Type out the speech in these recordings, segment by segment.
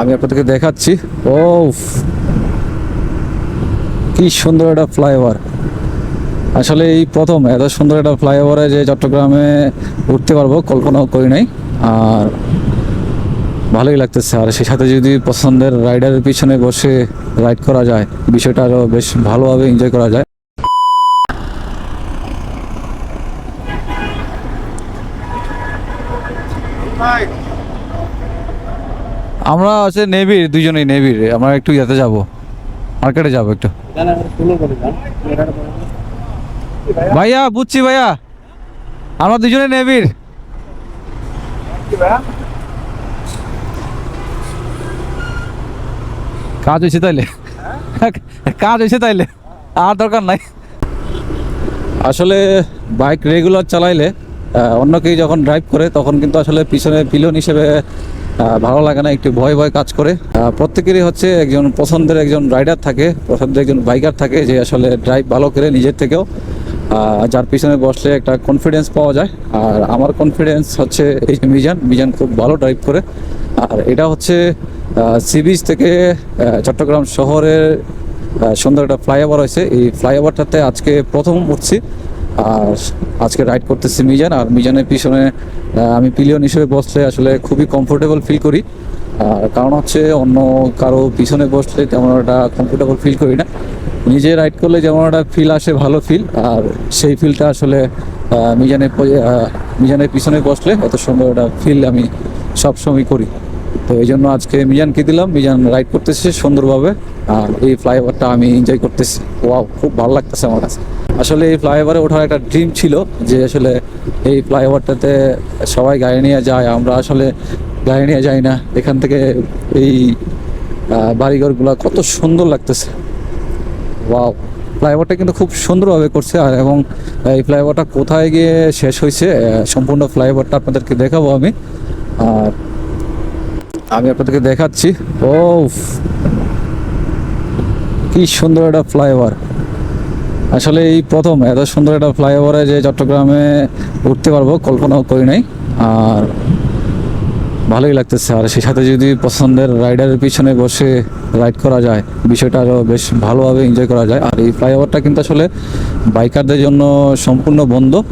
আমি আপনাদেরকে দেখাচ্ছি। ও কি সুন্দর একটা ফ্লাইওভার। আসলে এই প্রথম এত সুন্দর একটা ফ্লাইওভারে যে চট্টগ্রামে উঠতে পারব, কল্পনাও করি নাই। আর ভালোই লাগতেছে। আর সেই সাথে যদি পছন্দের রাইডারের পিছনে বসে রাইড করা যায়, বিষয়টা আরও বেশ ভালোভাবে এনজয় করা যায়। আমরা আছে নেভির দুজনেই নেভির আমরা একটু ইয়েতে যাব। মার্কেটে যাব একটু। ভাইয়া, বুঝছি ভাইয়া। আমরা দুজনে নেভির কাজ হয়েছে তাইলে? কাজ হয়েছে তাইলে? আর দরকার নাই। আসলে বাইক রেগুলার চালাইলে অন্য কেউ যখন ড্রাইভ করে, তখন কিন্তু আসলে পিছনে পিলন হিসেবে ভালো লাগে না, একটু ভয় ভয় কাজ করে। প্রত্যেকেরই হচ্ছে একজন পছন্দের একজন রাইডার থাকে, পছন্দের একজন বাইকার থাকে যে আসলে ড্রাইভ ভালো করে নিজের থেকেও যার পিছনে বসলে একটা কনফিডেন্স পাওয়া যায়। আর আমার কনফিডেন্স হচ্ছে এই মিজান মিজান খুব ভালো ড্রাইভ করে। আর এটা হচ্ছে সি বিচ থেকে চট্টগ্রাম শহরের সুন্দর একটা ফ্লাইওভার হয়েছে। এই ফ্লাইওভারটাতে আজকে প্রথম উঠছি। আর আজকে রাইড করতেছি মিজান, আর মিজানের পিছনে আমি পিলিয়ন হিসেবে বসলে আসলে খুবই কমফোর্টেবল ফিল করি। আর কারণ হচ্ছে অন্য কারও পিছনে বসলে তেমন একটা কমফোর্টেবল ফিল করি না। নিজে রাইড করলে যেমন একটা ফিল আসে, ভালো ফিল আর সেই ফিলটা আসলে মিজানের মিজানের পিছনে বসলে এত সুন্দর একটা ফিল আমি সবসময় করি। তো এই জন্য আজকে মিজানকে দিলাম। মিজান রাইড করতেছে সুন্দরভাবে, আর এই ফ্লাইওভারটা আমি এনজয় করতেছি। ওয়াও খুব ভালো লাগতেছে আমার কাছে। আসলে এই ফ্লাইওভারে ওঠার একটা ড্রিম ছিল যে আসলে এই ফ্লাইওভারটাতে সবাই গাড়ি নিয়ে যায়, আমরা আসলে গাড়ি নিয়ে যাই না। এখান থেকে এই বাড়িঘরগুলো কত সুন্দর লাগতেছে। ওয়াও, ফ্লাইওভারটা কিন্তু খুব সুন্দরভাবে করছে আর এবং এই ফ্লাইওভারটা কোথায় গিয়ে শেষ হয়েছে সম্পূর্ণ ফ্লাইওভারটা আপনাদেরকে দেখাবো আমি। আর আমি আপনাদেরকে দেখাচ্ছি। ও কি সুন্দর একটা ফ্লাইওভার। আসলে এই প্রথম এত সুন্দর একটা ফ্লাইওভারে যে চট্টগ্রামে উঠতে পারব কল্পনাও করি নাই। আর ভালোই লাগতেছে। আর সেই সাথে যদি পছন্দের রাইডারের পিছনে বসে রাইড করা যায়, বিষয়টা আরও বেশ ভালোভাবে এনজয় করা যায়। আর এই ফ্লাইওভারটা কিন্তু আসলে বাইকারদের জন্য সম্পূর্ণ বন্ধ।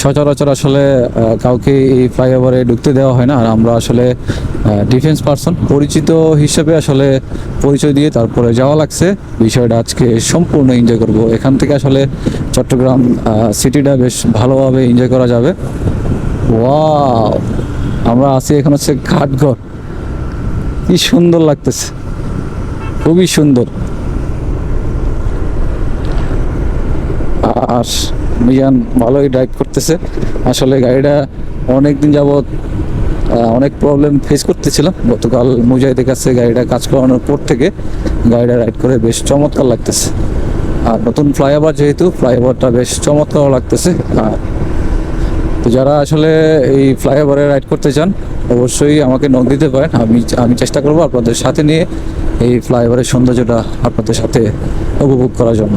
সচরাচর আসলে কাউকে এই ফ্লাইওভারে ঢুকতে দেওয়া হয় না। আর আমরা আসলে ডিফেন্স পার্সন পরিচিত হিসেবে আসলে পরিচয় দিয়ে তারপরে যাওয়া লাগছে। বিষয়টা আজকে সম্পূর্ণ এনজয় করব। এখান থেকে আসলে চট্টগ্রাম সিটিটা বেশ ভালোভাবে এনজয় করা যাবে। ওয়াও! আমরা আছি এখন হচ্ছে ঘাটঘর। কি সুন্দর লাগতেছে। খুবই সুন্দর। আর মিজান ভালোই ড্রাইভ করতেছে। আসলে গাড়িটা অনেক দিন যাবৎ অনেক প্রবলেম ফেস করতেছিলাম। গতকাল মুজাহিদের কাছে গাড়িটা কাজ করানোর পর থেকে গাড়িটা রাইড করে বেশ চমৎকার লাগতেছে। আর নতুন ফ্লাইওভার যেহেতু ফ্লাইওভারটা বেশ চমৎকার লাগতেছে। আর তো যারা আসলে এই ফ্লাইওভারে রাইড করতে চান, অবশ্যই আমাকে নক দিতে পারেন। আমি আমি চেষ্টা করব আপনাদের সাথে নিয়ে এই ফ্লাইওভারের সৌন্দর্যটা আপনাদের সাথে উপভোগ করার জন্য।